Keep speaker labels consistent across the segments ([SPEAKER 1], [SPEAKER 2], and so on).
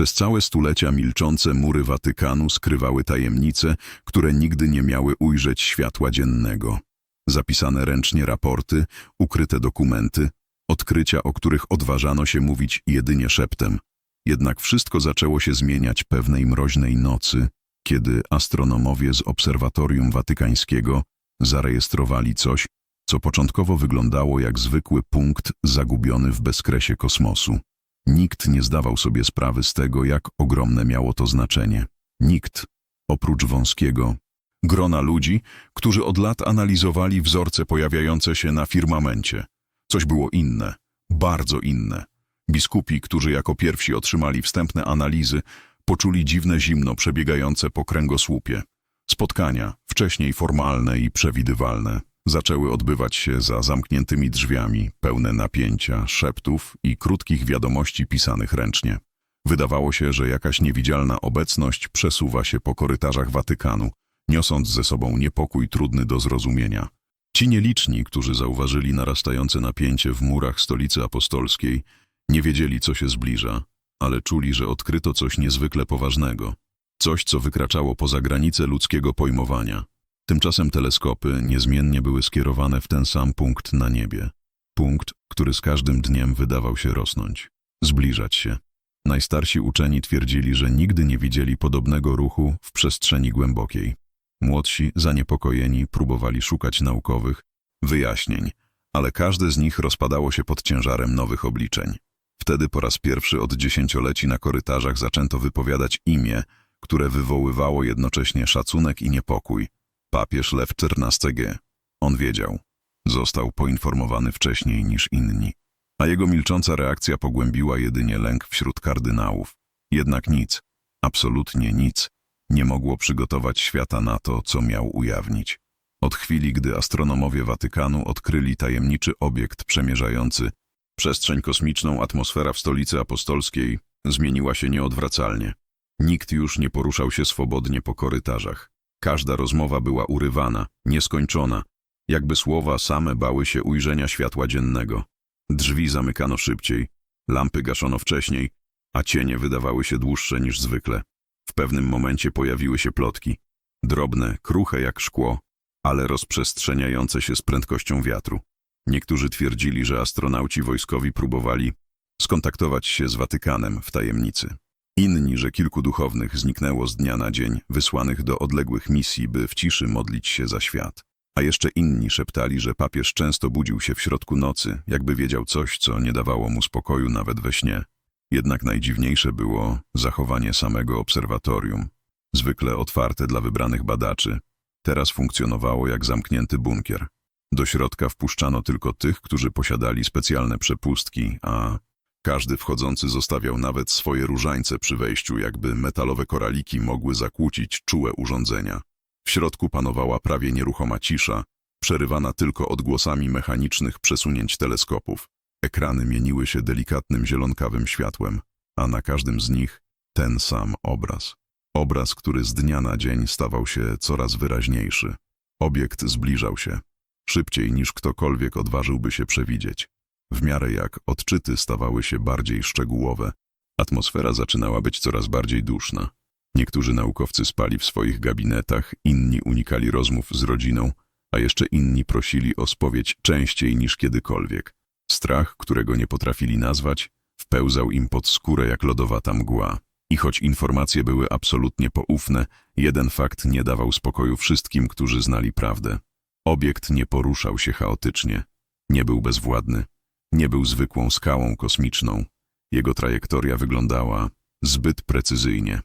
[SPEAKER 1] Przez całe stulecia milczące mury Watykanu skrywały tajemnice, które nigdy nie miały ujrzeć światła dziennego. Zapisane ręcznie raporty, ukryte dokumenty, odkrycia, o których odważano się mówić jedynie szeptem. Jednak wszystko zaczęło się zmieniać pewnej mroźnej nocy, kiedy astronomowie z Obserwatorium Watykańskiego zarejestrowali coś, co początkowo wyglądało jak zwykły punkt zagubiony w bezkresie kosmosu. Nikt nie zdawał sobie sprawy z tego, jak ogromne miało to znaczenie. Nikt, oprócz wąskiego grona ludzi, którzy od lat analizowali wzorce pojawiające się na firmamencie. Coś było inne, bardzo inne. Biskupi, którzy jako pierwsi otrzymali wstępne analizy, poczuli dziwne zimno przebiegające po kręgosłupie. Spotkania, wcześniej formalne i przewidywalne, zaczęły odbywać się za zamkniętymi drzwiami, pełne napięcia, szeptów i krótkich wiadomości pisanych ręcznie. Wydawało się, że jakaś niewidzialna obecność przesuwa się po korytarzach Watykanu, niosąc ze sobą niepokój trudny do zrozumienia. Ci nieliczni, którzy zauważyli narastające napięcie w murach stolicy apostolskiej, nie wiedzieli, co się zbliża, ale czuli, że odkryto coś niezwykle poważnego. Coś, co wykraczało poza granice ludzkiego pojmowania. Tymczasem teleskopy niezmiennie były skierowane w ten sam punkt na niebie. Punkt, który z każdym dniem wydawał się rosnąć, zbliżać się. Najstarsi uczeni twierdzili, że nigdy nie widzieli podobnego ruchu w przestrzeni głębokiej. Młodsi, zaniepokojeni, próbowali szukać naukowych wyjaśnień, ale każde z nich rozpadało się pod ciężarem nowych obliczeń. Wtedy po raz pierwszy od dziesięcioleci na korytarzach zaczęto wypowiadać imię, które wywoływało jednocześnie szacunek i niepokój. Papież Lew XIV. On wiedział. Został poinformowany wcześniej niż inni. A jego milcząca reakcja pogłębiła jedynie lęk wśród kardynałów. Jednak nic, absolutnie nic, nie mogło przygotować świata na to, co miał ujawnić. Od chwili, gdy astronomowie Watykanu odkryli tajemniczy obiekt przemierzający przestrzeń kosmiczną, atmosfera w stolicy apostolskiej zmieniła się nieodwracalnie. Nikt już nie poruszał się swobodnie po korytarzach. Każda rozmowa była urywana, nieskończona, jakby słowa same bały się ujrzenia światła dziennego. Drzwi zamykano szybciej, lampy gaszono wcześniej, a cienie wydawały się dłuższe niż zwykle. W pewnym momencie pojawiły się plotki. Drobne, kruche jak szkło, ale rozprzestrzeniające się z prędkością wiatru. Niektórzy twierdzili, że astronauci wojskowi próbowali skontaktować się z Watykanem w tajemnicy. Inni, że kilku duchownych zniknęło z dnia na dzień, wysłanych do odległych misji, by w ciszy modlić się za świat. A jeszcze inni szeptali, że papież często budził się w środku nocy, jakby wiedział coś, co nie dawało mu spokoju nawet we śnie. Jednak najdziwniejsze było zachowanie samego obserwatorium, zwykle otwarte dla wybranych badaczy. Teraz funkcjonowało jak zamknięty bunkier. Do środka wpuszczano tylko tych, którzy posiadali specjalne przepustki, a każdy wchodzący zostawiał nawet swoje różańce przy wejściu, jakby metalowe koraliki mogły zakłócić czułe urządzenia. W środku panowała prawie nieruchoma cisza, przerywana tylko odgłosami mechanicznych przesunięć teleskopów. Ekrany mieniły się delikatnym zielonkawym światłem, a na każdym z nich ten sam obraz. Obraz, który z dnia na dzień stawał się coraz wyraźniejszy. Obiekt zbliżał się, szybciej niż ktokolwiek odważyłby się przewidzieć. W miarę jak odczyty stawały się bardziej szczegółowe, atmosfera zaczynała być coraz bardziej duszna. Niektórzy naukowcy spali w swoich gabinetach, inni unikali rozmów z rodziną, a jeszcze inni prosili o spowiedź częściej niż kiedykolwiek. Strach, którego nie potrafili nazwać, wpełzał im pod skórę jak lodowata mgła. I choć informacje były absolutnie poufne, jeden fakt nie dawał spokoju wszystkim, którzy znali prawdę. Obiekt nie poruszał się chaotycznie, nie był bezwładny, nie był zwykłą skałą kosmiczną. Jego trajektoria wyglądała zbyt precyzyjnie.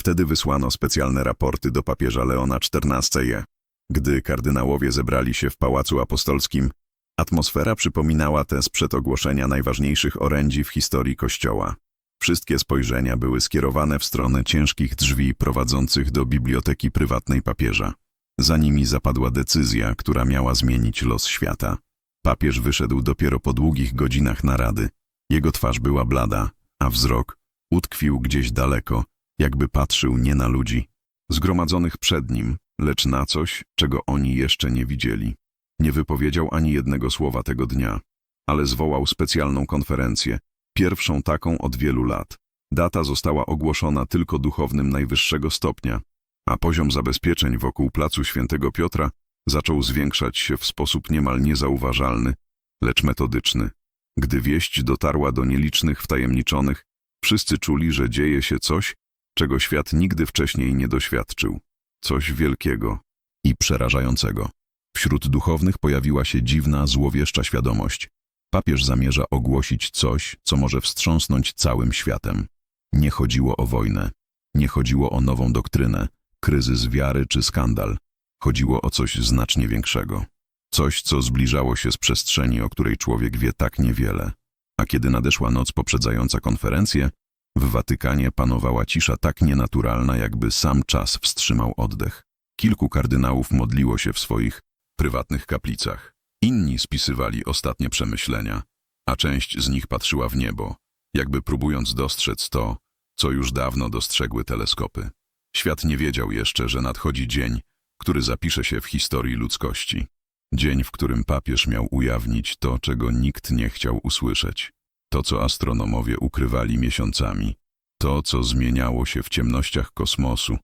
[SPEAKER 1] Wtedy wysłano specjalne raporty do papieża Leona XIV. Gdy kardynałowie zebrali się w Pałacu Apostolskim, atmosfera przypominała tę sprzed ogłoszenia najważniejszych orędzi w historii Kościoła. Wszystkie spojrzenia były skierowane w stronę ciężkich drzwi prowadzących do biblioteki prywatnej papieża. Za nimi zapadła decyzja, która miała zmienić los świata. Papież wyszedł dopiero po długich godzinach narady. Jego twarz była blada, a wzrok utkwił gdzieś daleko, jakby patrzył nie na ludzi, zgromadzonych przed nim, lecz na coś, czego oni jeszcze nie widzieli. Nie wypowiedział ani jednego słowa tego dnia, ale zwołał specjalną konferencję, pierwszą taką od wielu lat. Data została ogłoszona tylko duchownym najwyższego stopnia, a poziom zabezpieczeń wokół placu Świętego Piotra zaczął zwiększać się w sposób niemal niezauważalny, lecz metodyczny. Gdy wieść dotarła do nielicznych wtajemniczonych, wszyscy czuli, że dzieje się coś, czego świat nigdy wcześniej nie doświadczył. Coś wielkiego i przerażającego. Wśród duchownych pojawiła się dziwna, złowieszcza świadomość. Papież zamierza ogłosić coś, co może wstrząsnąć całym światem. Nie chodziło o wojnę, nie chodziło o nową doktrynę, kryzys wiary czy skandal. Chodziło o coś znacznie większego. Coś, co zbliżało się z przestrzeni, o której człowiek wie tak niewiele. A kiedy nadeszła noc poprzedzająca konferencję, w Watykanie panowała cisza tak nienaturalna, jakby sam czas wstrzymał oddech. Kilku kardynałów modliło się w swoich prywatnych kaplicach. Inni spisywali ostatnie przemyślenia, a część z nich patrzyła w niebo, jakby próbując dostrzec to, co już dawno dostrzegły teleskopy. Świat nie wiedział jeszcze, że nadchodzi dzień, który zapisze się w historii ludzkości. Dzień, w którym papież miał ujawnić to, czego nikt nie chciał usłyszeć. To, co astronomowie ukrywali miesiącami. To, co zmieniało się w ciemnościach kosmosu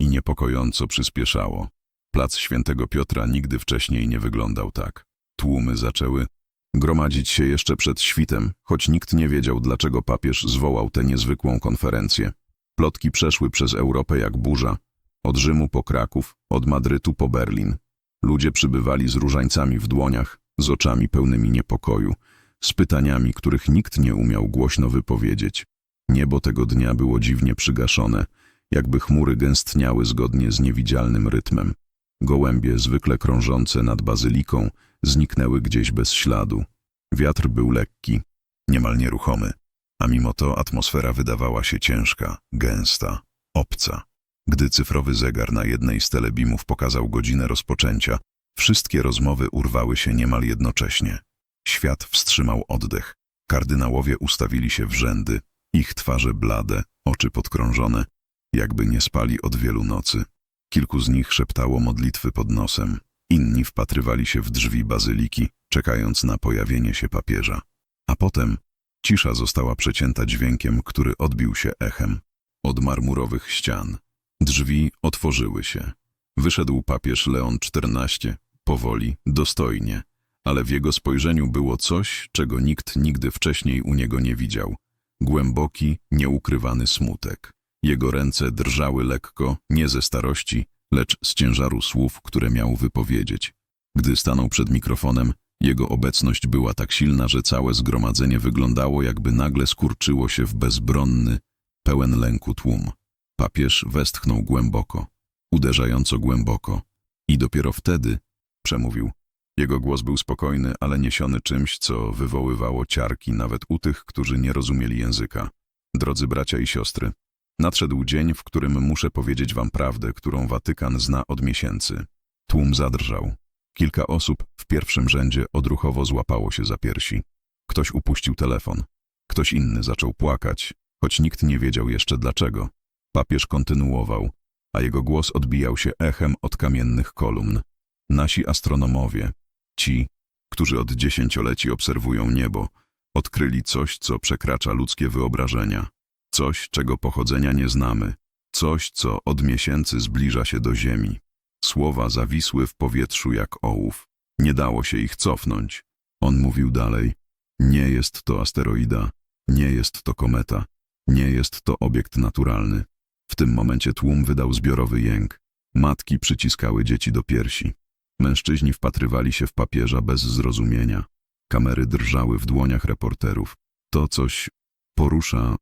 [SPEAKER 1] i niepokojąco przyspieszało. Plac Świętego Piotra nigdy wcześniej nie wyglądał tak. Tłumy zaczęły gromadzić się jeszcze przed świtem, choć nikt nie wiedział, dlaczego papież zwołał tę niezwykłą konferencję. Plotki przeszły przez Europę jak burza, od Rzymu po Kraków, od Madrytu po Berlin. Ludzie przybywali z różańcami w dłoniach, z oczami pełnymi niepokoju, z pytaniami, których nikt nie umiał głośno wypowiedzieć. Niebo tego dnia było dziwnie przygaszone, jakby chmury gęstniały zgodnie z niewidzialnym rytmem. Gołębie, zwykle krążące nad bazyliką, zniknęły gdzieś bez śladu. Wiatr był lekki, niemal nieruchomy, a mimo to atmosfera wydawała się ciężka, gęsta, obca. Gdy cyfrowy zegar na jednej z telebimów pokazał godzinę rozpoczęcia, wszystkie rozmowy urwały się niemal jednocześnie. Świat wstrzymał oddech. Kardynałowie ustawili się w rzędy, ich twarze blade, oczy podkrążone, jakby nie spali od wielu nocy. Kilku z nich szeptało modlitwy pod nosem, inni wpatrywali się w drzwi bazyliki, czekając na pojawienie się papieża. A potem cisza została przecięta dźwiękiem, który odbił się echem od marmurowych ścian. Drzwi otworzyły się. Wyszedł papież Leon XIV, powoli, dostojnie, ale w jego spojrzeniu było coś, czego nikt nigdy wcześniej u niego nie widział. Głęboki, nieukrywany smutek. Jego ręce drżały lekko, nie ze starości, lecz z ciężaru słów, które miał wypowiedzieć. Gdy stanął przed mikrofonem, jego obecność była tak silna, że całe zgromadzenie wyglądało, jakby nagle skurczyło się w bezbronny, pełen lęku tłum. Papież westchnął głęboko, uderzająco głęboko i dopiero wtedy przemówił. Jego głos był spokojny, ale niesiony czymś, co wywoływało ciarki nawet u tych, którzy nie rozumieli języka. Drodzy bracia i siostry, nadszedł dzień, w którym muszę powiedzieć wam prawdę, którą Watykan zna od miesięcy. Tłum zadrżał. Kilka osób w pierwszym rzędzie odruchowo złapało się za piersi. Ktoś upuścił telefon. Ktoś inny zaczął płakać, choć nikt nie wiedział jeszcze dlaczego. Papież kontynuował, a jego głos odbijał się echem od kamiennych kolumn. Nasi astronomowie, ci, którzy od dziesięcioleci obserwują niebo, odkryli coś, co przekracza ludzkie wyobrażenia. Coś, czego pochodzenia nie znamy. Coś, co od miesięcy zbliża się do Ziemi. Słowa zawisły w powietrzu jak ołów. Nie dało się ich cofnąć. On mówił dalej. Nie jest to asteroida, nie jest to kometa, nie jest to obiekt naturalny. W tym momencie tłum wydał zbiorowy jęk. Matki przyciskały dzieci do piersi. Mężczyźni wpatrywali się w papieża bez zrozumienia. Kamery drżały w dłoniach reporterów. To coś porusza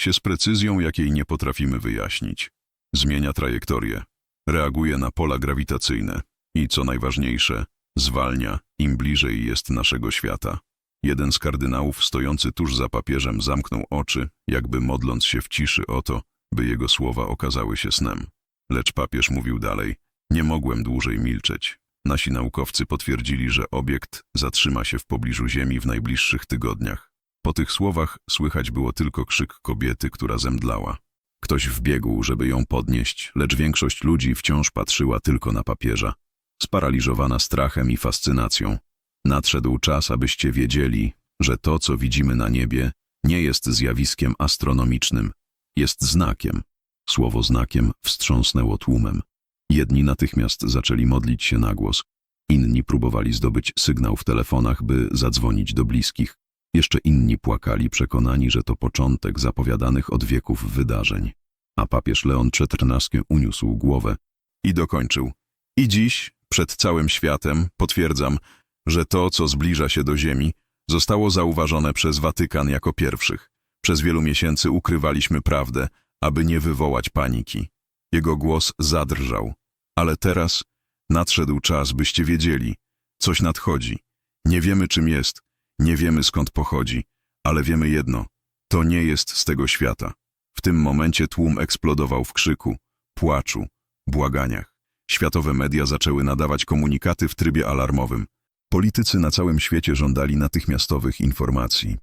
[SPEAKER 1] się z precyzją, jakiej nie potrafimy wyjaśnić. Zmienia trajektorię, reaguje na pola grawitacyjne i, co najważniejsze, zwalnia, im bliżej jest naszego świata. Jeden z kardynałów stojący tuż za papieżem zamknął oczy, jakby modląc się w ciszy o to, by jego słowa okazały się snem. Lecz papież mówił dalej, nie mogłem dłużej milczeć. Nasi naukowcy potwierdzili, że obiekt zatrzyma się w pobliżu Ziemi w najbliższych tygodniach. Po tych słowach słychać było tylko krzyk kobiety, która zemdlała. Ktoś wbiegł, żeby ją podnieść, lecz większość ludzi wciąż patrzyła tylko na papieża, sparaliżowana strachem i fascynacją. Nadszedł czas, abyście wiedzieli, że to, co widzimy na niebie, nie jest zjawiskiem astronomicznym, Jest znakiem. Słowo znakiem wstrząsnęło tłumem. Jedni natychmiast zaczęli modlić się na głos. Inni próbowali zdobyć sygnał w telefonach, by zadzwonić do bliskich. Jeszcze inni płakali, przekonani, że to początek zapowiadanych od wieków wydarzeń. A papież Leon XIV uniósł głowę i dokończył. I dziś, przed całym światem, potwierdzam, że to, co zbliża się do Ziemi, zostało zauważone przez Watykan jako pierwszych. Przez wielu miesięcy ukrywaliśmy prawdę, aby nie wywołać paniki. Jego głos zadrżał. Ale teraz nadszedł czas, byście wiedzieli. Coś nadchodzi. Nie wiemy, czym jest, nie wiemy, skąd pochodzi, ale wiemy jedno. To nie jest z tego świata. W tym momencie tłum eksplodował w krzyku, płaczu, błaganiach. Światowe media zaczęły nadawać komunikaty w trybie alarmowym. Politycy na całym świecie żądali natychmiastowych informacji.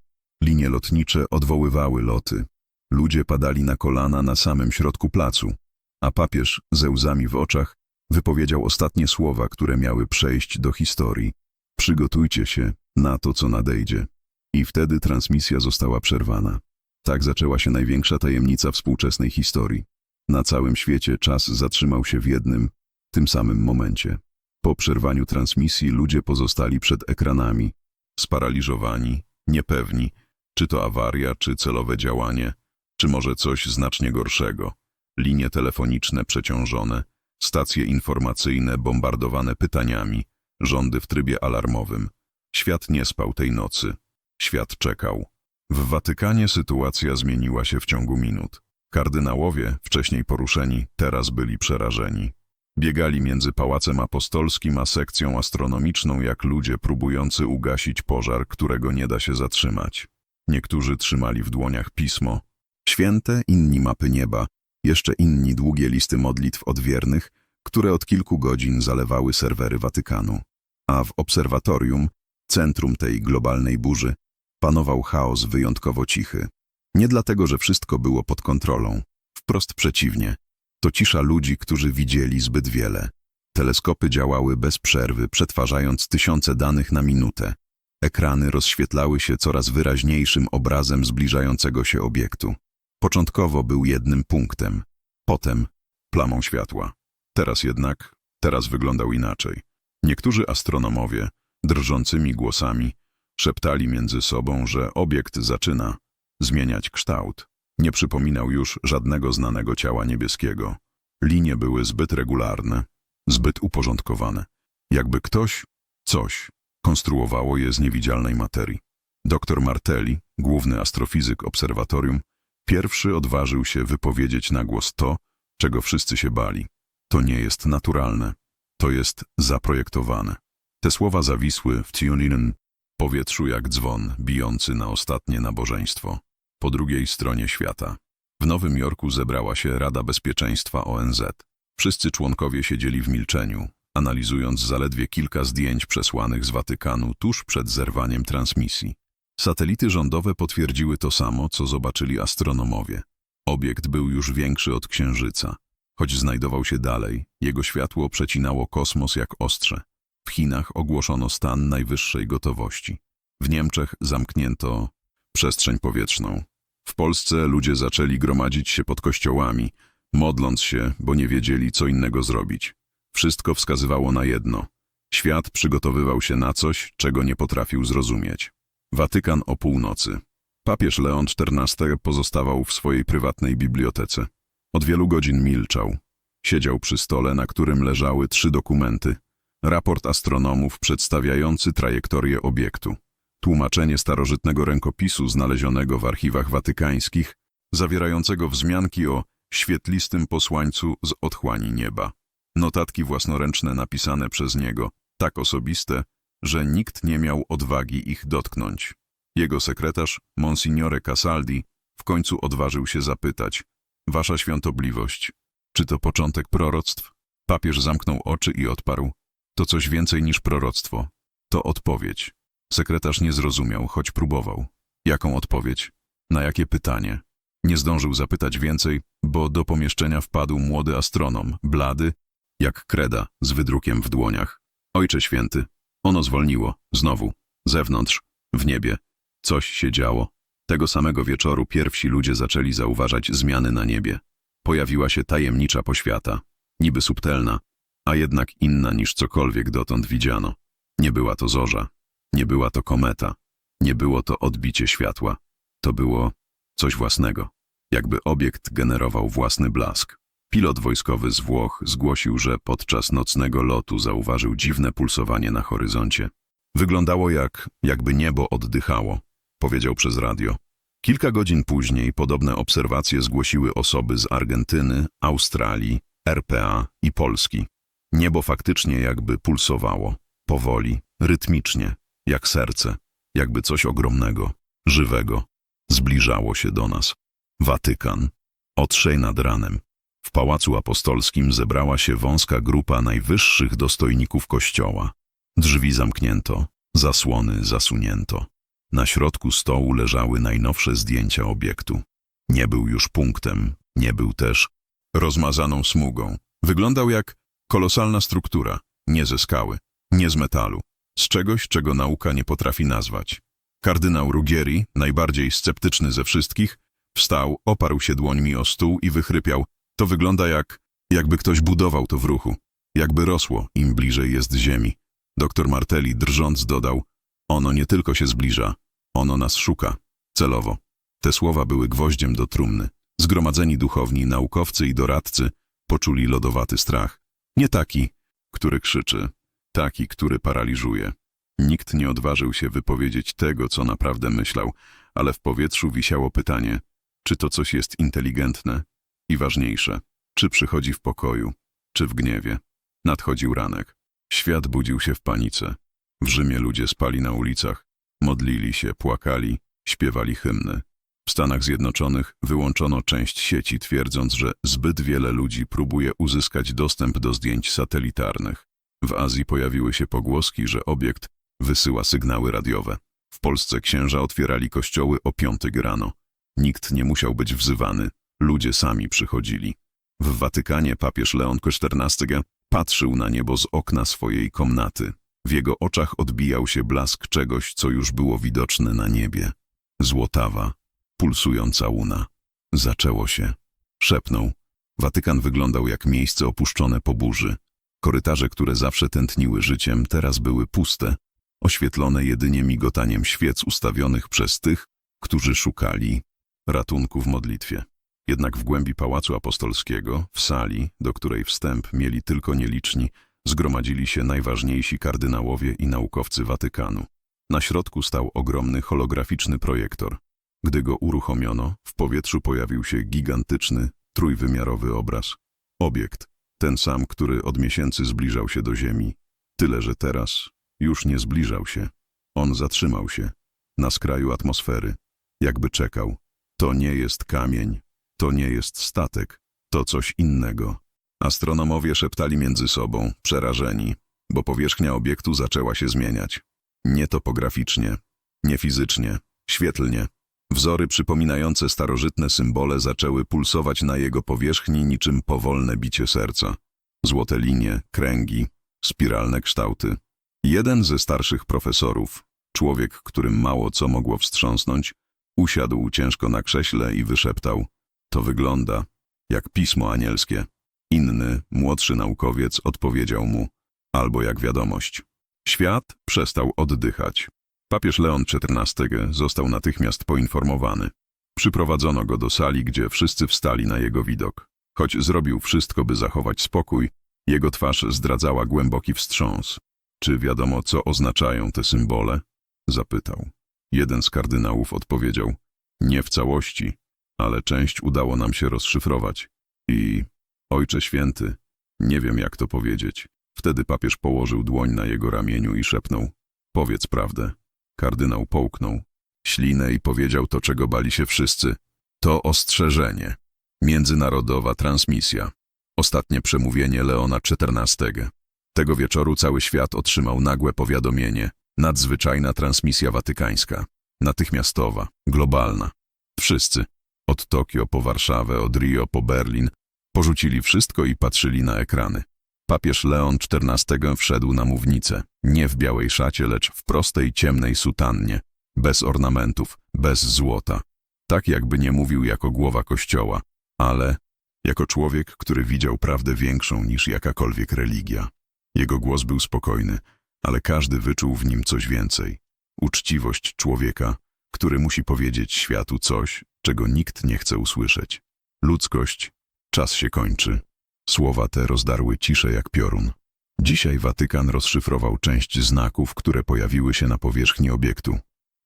[SPEAKER 1] Linie lotnicze odwoływały loty. Ludzie padali na kolana na samym środku placu, a papież ze łzami w oczach wypowiedział ostatnie słowa, które miały przejść do historii. Przygotujcie się na to, co nadejdzie. I wtedy transmisja została przerwana. Tak zaczęła się największa tajemnica współczesnej historii. Na całym świecie czas zatrzymał się w jednym, tym samym momencie. Po przerwaniu transmisji ludzie pozostali przed ekranami, sparaliżowani, niepewni, czy to awaria, czy celowe działanie, czy może coś znacznie gorszego. Linie telefoniczne przeciążone, stacje informacyjne bombardowane pytaniami, rządy w trybie alarmowym. Świat nie spał tej nocy. Świat czekał. W Watykanie sytuacja zmieniła się w ciągu minut. Kardynałowie, wcześniej poruszeni, teraz byli przerażeni. Biegali między Pałacem Apostolskim a sekcją astronomiczną jak ludzie próbujący ugasić pożar, którego nie da się zatrzymać. Niektórzy trzymali w dłoniach pismo, święte, inni mapy nieba, jeszcze inni długie listy modlitw odwiernych, które od kilku godzin zalewały serwery Watykanu. A w obserwatorium, centrum tej globalnej burzy, panował chaos wyjątkowo cichy. Nie dlatego, że wszystko było pod kontrolą. Wprost przeciwnie. To cisza ludzi, którzy widzieli zbyt wiele. Teleskopy działały bez przerwy, przetwarzając tysiące danych na minutę. Ekrany rozświetlały się coraz wyraźniejszym obrazem zbliżającego się obiektu. Początkowo był jednym punktem, potem plamą światła. Teraz jednak, teraz wyglądał inaczej. Niektórzy astronomowie, drżącymi głosami, szeptali między sobą, że obiekt zaczyna zmieniać kształt. Nie przypominał już żadnego znanego ciała niebieskiego. Linie były zbyt regularne, zbyt uporządkowane. Jakby ktoś, coś, konstruowało je z niewidzialnej materii. Doktor Martelli, główny astrofizyk obserwatorium, pierwszy odważył się wypowiedzieć na głos to, czego wszyscy się bali. To nie jest naturalne. To jest zaprojektowane. Te słowa zawisły w Tuninen powietrzu jak dzwon bijący na ostatnie nabożeństwo. Po drugiej stronie świata. W Nowym Jorku zebrała się Rada Bezpieczeństwa ONZ. Wszyscy członkowie siedzieli w milczeniu, analizując zaledwie kilka zdjęć przesłanych z Watykanu tuż przed zerwaniem transmisji. Satelity rządowe potwierdziły to samo, co zobaczyli astronomowie. Obiekt był już większy od Księżyca. Choć znajdował się dalej, jego światło przecinało kosmos jak ostrze. W Chinach ogłoszono stan najwyższej gotowości. W Niemczech zamknięto przestrzeń powietrzną. W Polsce ludzie zaczęli gromadzić się pod kościołami, modląc się, bo nie wiedzieli, co innego zrobić. Wszystko wskazywało na jedno. Świat przygotowywał się na coś, czego nie potrafił zrozumieć. Watykan o północy. Papież Leon XIV pozostawał w swojej prywatnej bibliotece. Od wielu godzin milczał. Siedział przy stole, na którym leżały trzy dokumenty. Raport astronomów przedstawiający trajektorię obiektu. Tłumaczenie starożytnego rękopisu znalezionego w archiwach watykańskich, zawierającego wzmianki o świetlistym posłańcu z otchłani nieba. Notatki własnoręczne napisane przez niego, tak osobiste, że nikt nie miał odwagi ich dotknąć. Jego sekretarz, Monsignore Casaldi, w końcu odważył się zapytać Wasza świątobliwość, czy to początek proroctw? Papież zamknął oczy i odparł To coś więcej niż proroctwo. To odpowiedź. Sekretarz nie zrozumiał, choć próbował. Jaką odpowiedź? Na jakie pytanie? Nie zdążył zapytać więcej, bo do pomieszczenia wpadł młody astronom, blady, jak kreda, z wydrukiem w dłoniach. Ojcze święty, ono zwolniło, znowu, zewnątrz, w niebie. Coś się działo. Tego samego wieczoru pierwsi ludzie zaczęli zauważać zmiany na niebie. Pojawiła się tajemnicza poświata, niby subtelna, a jednak inna niż cokolwiek dotąd widziano. Nie była to zorza, nie była to kometa, nie było to odbicie światła. To było coś własnego, jakby obiekt generował własny blask. Pilot wojskowy z Włoch zgłosił, że podczas nocnego lotu zauważył dziwne pulsowanie na horyzoncie. Wyglądało jak, jakby niebo oddychało, powiedział przez radio. Kilka godzin później podobne obserwacje zgłosiły osoby z Argentyny, Australii, RPA i Polski. Niebo faktycznie jakby pulsowało, powoli, rytmicznie, jak serce, jakby coś ogromnego, żywego, zbliżało się do nas. Watykan. O trzej nad ranem. W Pałacu Apostolskim zebrała się wąska grupa najwyższych dostojników Kościoła. Drzwi zamknięto, zasłony zasunięto. Na środku stołu leżały najnowsze zdjęcia obiektu. Nie był już punktem, nie był też rozmazaną smugą. Wyglądał jak kolosalna struktura, nie ze skały, nie z metalu, z czegoś, czego nauka nie potrafi nazwać. Kardynał Ruggieri, najbardziej sceptyczny ze wszystkich, wstał, oparł się dłońmi o stół i wychrypiał. To wygląda jak, jakby ktoś budował to w ruchu, jakby rosło, im bliżej jest ziemi. Doktor Martelli drżąc dodał, ono nie tylko się zbliża, ono nas szuka, celowo. Te słowa były gwoździem do trumny. Zgromadzeni duchowni, naukowcy i doradcy poczuli lodowaty strach. Nie taki, który krzyczy, taki, który paraliżuje. Nikt nie odważył się wypowiedzieć tego, co naprawdę myślał, ale w powietrzu wisiało pytanie, czy to coś jest inteligentne i ważniejsze, czy przychodzi w pokoju, czy w gniewie. Nadchodził ranek. Świat budził się w panice. W Rzymie ludzie spali na ulicach, modlili się, płakali, śpiewali hymny. W Stanach Zjednoczonych wyłączono część sieci, twierdząc, że zbyt wiele ludzi próbuje uzyskać dostęp do zdjęć satelitarnych. W Azji pojawiły się pogłoski, że obiekt wysyła sygnały radiowe. W Polsce księża otwierali kościoły o piątej rano. Nikt nie musiał być wzywany, ludzie sami przychodzili. W Watykanie papież Leon XIV patrzył na niebo z okna swojej komnaty. W jego oczach odbijał się blask czegoś, co już było widoczne na niebie. Złotawa, pulsująca łuna. Zaczęło się. Szepnął. Watykan wyglądał jak miejsce opuszczone po burzy. Korytarze, które zawsze tętniły życiem, teraz były puste, oświetlone jedynie migotaniem świec ustawionych przez tych, którzy szukali ratunku w modlitwie. Jednak w głębi Pałacu Apostolskiego, w sali, do której wstęp mieli tylko nieliczni, zgromadzili się najważniejsi kardynałowie i naukowcy Watykanu. Na środku stał ogromny holograficzny projektor. Gdy go uruchomiono, w powietrzu pojawił się gigantyczny, trójwymiarowy obraz. Obiekt, ten sam, który od miesięcy zbliżał się do Ziemi. Tyle, że teraz już nie zbliżał się. On zatrzymał się, na skraju atmosfery, jakby czekał. To nie jest kamień, to nie jest statek, to coś innego. Astronomowie szeptali między sobą, przerażeni, bo powierzchnia obiektu zaczęła się zmieniać. Nie topograficznie, nie fizycznie, świetlnie. Wzory przypominające starożytne symbole zaczęły pulsować na jego powierzchni niczym powolne bicie serca. Złote linie, kręgi, spiralne kształty. Jeden ze starszych profesorów, człowiek, którym mało co mogło wstrząsnąć, usiadł ciężko na krześle i wyszeptał – to wygląda jak pismo anielskie. Inny, młodszy naukowiec odpowiedział mu – albo jak wiadomość. Świat przestał oddychać. Papież Leon XIV został natychmiast poinformowany. Przyprowadzono go do sali, gdzie wszyscy wstali na jego widok. Choć zrobił wszystko, by zachować spokój, jego twarz zdradzała głęboki wstrząs. Czy wiadomo, co oznaczają te symbole? Zapytał. Jeden z kardynałów odpowiedział. Nie w całości, ale część udało nam się rozszyfrować. I, Ojcze Święty, nie wiem jak to powiedzieć. Wtedy papież położył dłoń na jego ramieniu i szepnął. Powiedz prawdę. Kardynał połknął ślinę i powiedział to, czego bali się wszyscy. To ostrzeżenie. Międzynarodowa transmisja. Ostatnie przemówienie Leona XIV. Tego wieczoru cały świat otrzymał nagłe powiadomienie. Nadzwyczajna transmisja watykańska. Natychmiastowa, globalna. Wszyscy, od Tokio po Warszawę, od Rio po Berlin, porzucili wszystko i patrzyli na ekrany. Papież Leon XIV wszedł na mównicę, nie w białej szacie, lecz w prostej, ciemnej sutannie. bez ornamentów, bez złota. Tak jakby nie mówił jako głowa kościoła, ale jako człowiek, który widział prawdę większą niż jakakolwiek religia. Jego głos był spokojny, ale każdy wyczuł w nim coś więcej. Uczciwość człowieka, który musi powiedzieć światu coś, czego nikt nie chce usłyszeć. Ludzkość, czas się kończy. Słowa te rozdarły ciszę jak piorun. Dzisiaj Watykan rozszyfrował część znaków, które pojawiły się na powierzchni obiektu.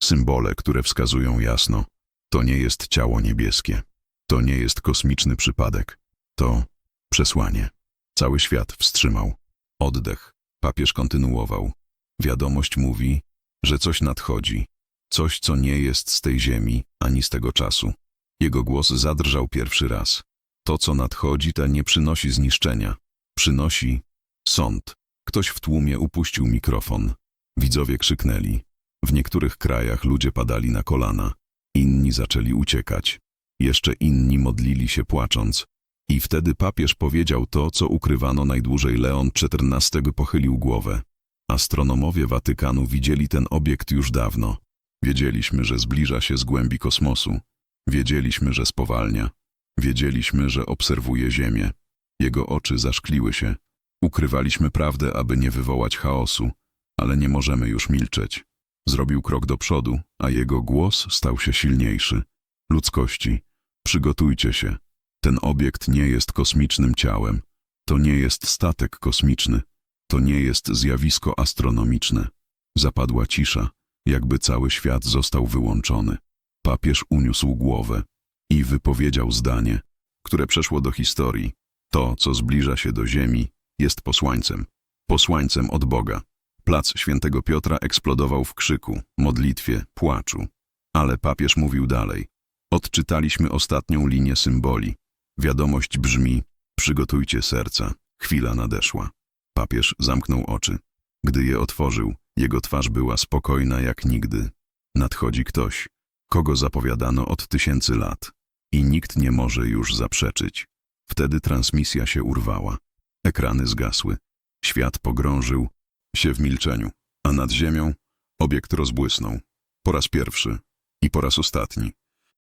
[SPEAKER 1] Symbole, które wskazują jasno. To nie jest ciało niebieskie. To nie jest kosmiczny przypadek. To przesłanie. Cały świat wstrzymał. Oddech. Papież kontynuował. Wiadomość mówi, że coś nadchodzi. Coś, co nie jest z tej ziemi, ani z tego czasu. Jego głos zadrżał pierwszy raz. To, co nadchodzi, te nie przynosi zniszczenia. Przynosi sąd. Ktoś w tłumie upuścił mikrofon. Widzowie krzyknęli. W niektórych krajach ludzie padali na kolana. Inni zaczęli uciekać. Jeszcze inni modlili się płacząc. I wtedy papież powiedział to, co ukrywano najdłużej. Leon XIV pochylił głowę. Astronomowie Watykanu widzieli ten obiekt już dawno. Wiedzieliśmy, że zbliża się z głębi kosmosu. Wiedzieliśmy, że spowalnia. Wiedzieliśmy, że obserwuje Ziemię. Jego oczy zaszkliły się. Ukrywaliśmy prawdę, aby nie wywołać chaosu, ale nie możemy już milczeć. Zrobił krok do przodu, a jego głos stał się silniejszy. Ludzkości, przygotujcie się. Ten obiekt nie jest kosmicznym ciałem. To nie jest statek kosmiczny. To nie jest zjawisko astronomiczne. Zapadła cisza, jakby cały świat został wyłączony. Papież uniósł głowę i wypowiedział zdanie, które przeszło do historii. To, co zbliża się do Ziemi, jest posłańcem. Posłańcem od Boga. Plac Świętego Piotra eksplodował w krzyku, modlitwie, płaczu. Ale papież mówił dalej. Odczytaliśmy ostatnią linię symboli. Wiadomość brzmi: przygotujcie serca, chwila nadeszła. Papież zamknął oczy. Gdy je otworzył, jego twarz była spokojna jak nigdy. Nadchodzi ktoś, kogo zapowiadano od tysięcy lat. I nikt nie może już zaprzeczyć. Wtedy transmisja się urwała. Ekrany zgasły. Świat pogrążył się w milczeniu, a nad ziemią obiekt rozbłysnął. Po raz pierwszy i po raz ostatni.